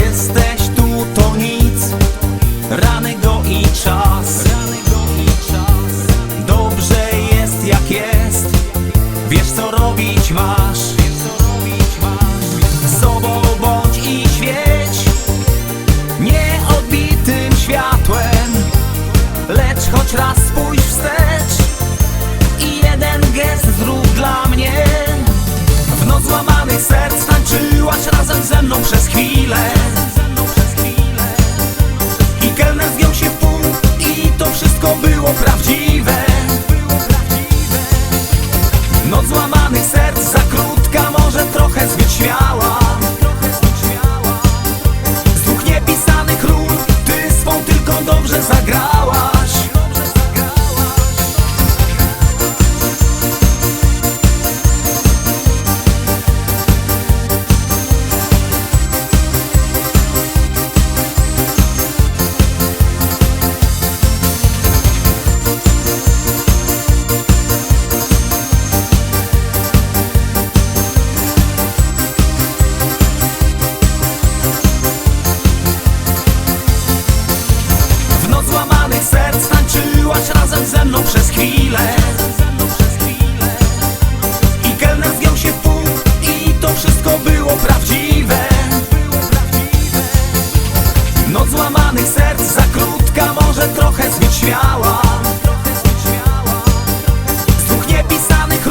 Jesteś tu to nic. Rany go i czas. Dobrze jest jak jest. Wiesz co robić masz. Sobą bądź i świeć. Nieodbitym światłem. Lecz choć raz spójrz wstecz I jeden gest zrób dla mnie. W noc złamanych serc tańczyłaś razem ze mną przez chwilę razem ze mną przez chwilę. I kelner zgiął się w pół I to wszystko było prawdziwe. Noc złamanych serc za krótka Może trochę zbyt śmiała Z dwóch niepisanych